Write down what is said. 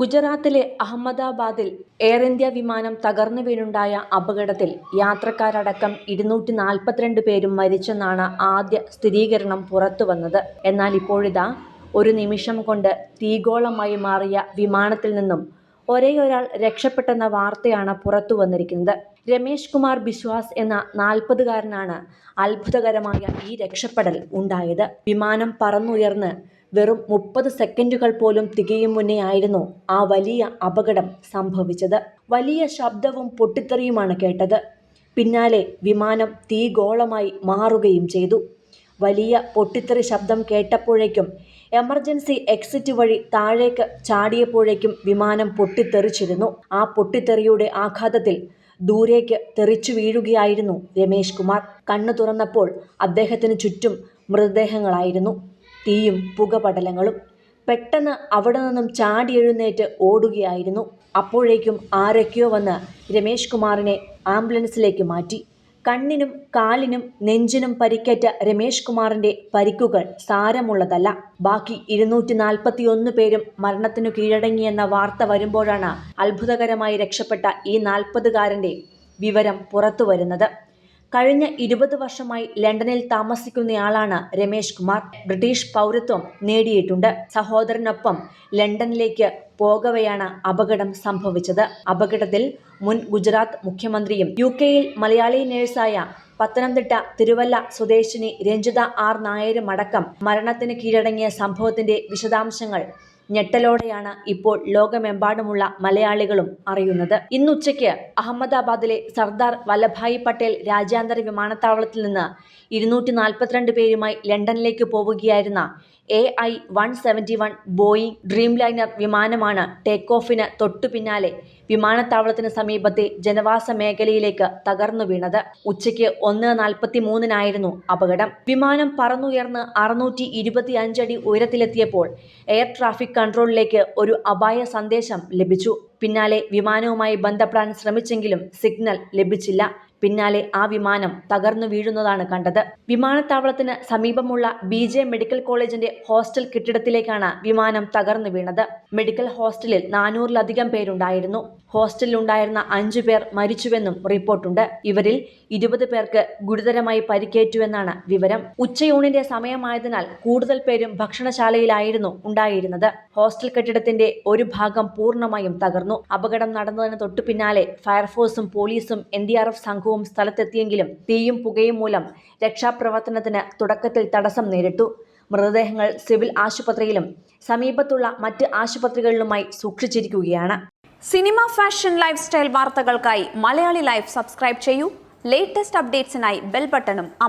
ഗുജറാത്തിലെ അഹമ്മദാബാദിൽ air India വിമാനം തകർന്നു വീണുണ്ടായ അപകടത്തിൽ യാത്രക്കാരടക്കം ഇരുന്നൂറ്റി നാൽപ്പത്തിരണ്ട് പേരും മരിച്ചെന്നാണ് ആദ്യ സ്ഥിരീകരണം പുറത്തുവന്നത് എന്നാൽ ഇപ്പോഴിതാ ഒരു നിമിഷം കൊണ്ട് തീഗോളമായി മാറിയ വിമാനത്തിൽ നിന്നും ഒരേ ഒരാൾ രക്ഷപ്പെട്ടെന്ന വാർത്തയാണ് പുറത്തു വന്നിരിക്കുന്നത്. രമേശ് കുമാർ ബിശ്വാസ് എന്ന നാൽപ്പതുകാരനാണ് അത്ഭുതകരമായ ഈ രക്ഷപ്പെടൽ ഉണ്ടായത്. വിമാനം പറന്നുയർന്ന് വെറും മുപ്പത് സെക്കൻഡുകൾ പോലും തികയും മുന്നേ ആയിരുന്നു ആ വലിയ അപകടം സംഭവിച്ചത്. വലിയ ശബ്ദവും പൊട്ടിത്തെറിയുമാണ് കേട്ടത്. പിന്നാലെ വിമാനം തീഗോളമായി മാറുകയും ചെയ്തു. വലിയ പൊട്ടിത്തെറി ശബ്ദം കേട്ടപ്പോഴേക്കും എമർജൻസി എക്സിറ്റ് വഴി താഴേക്ക് ചാടിയപ്പോഴേക്കും വിമാനം പൊട്ടിത്തെറിച്ചിരുന്നു. ആ പൊട്ടിത്തെറിയുടെ ആഘാതത്തിൽ ദൂരേക്ക് തെറിച്ചു വീഴുകയായിരുന്നു രമേശ് കുമാർ. കണ്ണു തുറന്നപ്പോൾ അദ്ദേഹത്തിന് ചുറ്റും മൃതദേഹങ്ങളായിരുന്നു. തീയും പുകപടലങ്ങളും പെട്ടെന്ന് അവിടെ നിന്നും ചാടി എഴുന്നേറ്റ് ഓടുകയായിരുന്നു. അപ്പോഴേക്കും ആരൊക്കെയോ വന്ന് രമേശ് കുമാറിനെ ആംബുലൻസിലേക്ക് മാറ്റി. കണ്ണിനും കാലിനും നെഞ്ചിനും പരിക്കേറ്റ രമേശ് കുമാറിന്റെ പരിക്കുകൾ സാരമുള്ളതല്ല. ബാക്കി ഇരുന്നൂറ്റി നാൽപ്പത്തി ഒന്ന് പേരും മരണത്തിനു കീഴടങ്ങിയെന്ന വാർത്ത വരുമ്പോഴാണ് അത്ഭുതകരമായി രക്ഷപ്പെട്ട ഈ നാൽപ്പതുകാരന്റെ വിവരം പുറത്തു വരുന്നത് കഴിഞ്ഞ ഇരുപത് വർഷമായി ലണ്ടനിൽ താമസിക്കുന്നയാളാണ് രമേശ് കുമാർ. ബ്രിട്ടീഷ് പൗരത്വം നേടിയിട്ടുണ്ട്. സഹോദരനൊപ്പം ലണ്ടനിലേക്ക് പോകവെയാണ് അപകടം സംഭവിച്ചത്. അപകടത്തിൽ മുൻ ഗുജറാത്ത് മുഖ്യമന്ത്രിയും യു കെയിൽ മലയാളി നേഴ്സായ പത്തനംതിട്ട തിരുവല്ല സ്വദേശിനി രഞ്ജിത ആർ നായരുമടക്കം മരണത്തിന് കീഴടങ്ങിയ സംഭവത്തിന്റെ വിശദാംശങ്ങൾ ഞെട്ടലോടെയാണ് ഇപ്പോൾ ലോകമെമ്പാടുമുള്ള മലയാളികളും അറിയുന്നത്. ഇന്നുച്ചയ്ക്ക് അഹമ്മദാബാദിലെ സർദാർ വല്ലഭായി പട്ടേൽ രാജ്യാന്തര വിമാനത്താവളത്തിൽ നിന്ന് ഇരുന്നൂറ്റി നാൽപ്പത്തിരണ്ട് പേരുമായി ലണ്ടനിലേക്ക് പോവുകയായിരുന്ന A I one seventy one Boeing dreamliner വിമാനമാണ് ടേക്ക് ഓഫിന് തൊട്ടു പിന്നാലെ വിമാനത്താവളത്തിന് സമീപത്തെ ജനവാസ മേഖലയിലേക്ക് തകർന്നു വീണത്. ഉച്ചയ്ക്ക് ഒന്ന് നാൽപ്പത്തി മൂന്നിനായിരുന്നു അപകടം. വിമാനം പറന്നുയർന്ന് അറുന്നൂറ്റി ഇരുപത്തി അഞ്ചടി ഉയരത്തിലെത്തിയപ്പോൾ എയർ ട്രാഫിക് കൺട്രോളിലേക്ക് ഒരു അപായ സന്ദേശം ലഭിച്ചു. പിന്നാലെ വിമാനവുമായി ബന്ധപ്പെടാൻ ശ്രമിച്ചെങ്കിലും സിഗ്നൽ ലഭിച്ചില്ല. പിന്നാലെ ആ വിമാനം തകർന്നു വീഴുന്നതാണ് കണ്ടത്. വിമാനത്താവളത്തിന് സമീപമുള്ള ബി ജെ മെഡിക്കൽ കോളേജിന്റെ ഹോസ്റ്റൽ കെട്ടിടത്തിലേക്കാണ് വിമാനം തകർന്നു വീണത്. മെഡിക്കൽ ഹോസ്റ്റലിൽ നാനൂറിലധികം പേരുണ്ടായിരുന്നു. ഹോസ്റ്റലിൽ ഉണ്ടായിരുന്ന അഞ്ചു പേർ മരിച്ചുവെന്നും റിപ്പോർട്ടുണ്ട്. ഇവരിൽ ഇരുപത് പേർക്ക് ഗുരുതരമായി പരിക്കേറ്റുവെന്നാണ് വിവരം. ഉച്ചയൂണിന്റെ സമയമായതിനാൽ കൂടുതൽ പേരും ഭക്ഷണശാലയിലായിരുന്നു ഉണ്ടായിരുന്നത്. ഹോസ്റ്റൽ കെട്ടിടത്തിന്റെ ഒരു ഭാഗം പൂർണമായും തകർന്നു. അപകടം നടന്നതിന് തൊട്ടു പിന്നാലെ ഫയർഫോഴ്സും പോലീസും എൻ ഡി ആർ എഫ് സംഘവും സ്ഥലത്തെത്തിയെങ്കിലും തീയും പുകയും മൂലം രക്ഷാപ്രവർത്തനത്തിന് തുടക്കത്തിൽ തടസ്സം നേരിട്ടു. മൃതദേഹങ്ങൾ സിവിൽ ആശുപത്രിയിലും സമീപത്തുള്ള മറ്റ് ആശുപത്രികളിലുമായി സൂക്ഷിച്ചിരിക്കുകയാണ്. സിനിമ ഫാഷൻ ലൈഫ് സ്റ്റൈൽ വാർത്തകൾക്കായി മലയാളി ലൈഫ് സബ്സ്ക്രൈബ് ചെയ്യൂ. ലേറ്റസ്റ്റ് അപ്ഡേറ്റ്സിനായി ബെൽ ബട്ടണും അമർ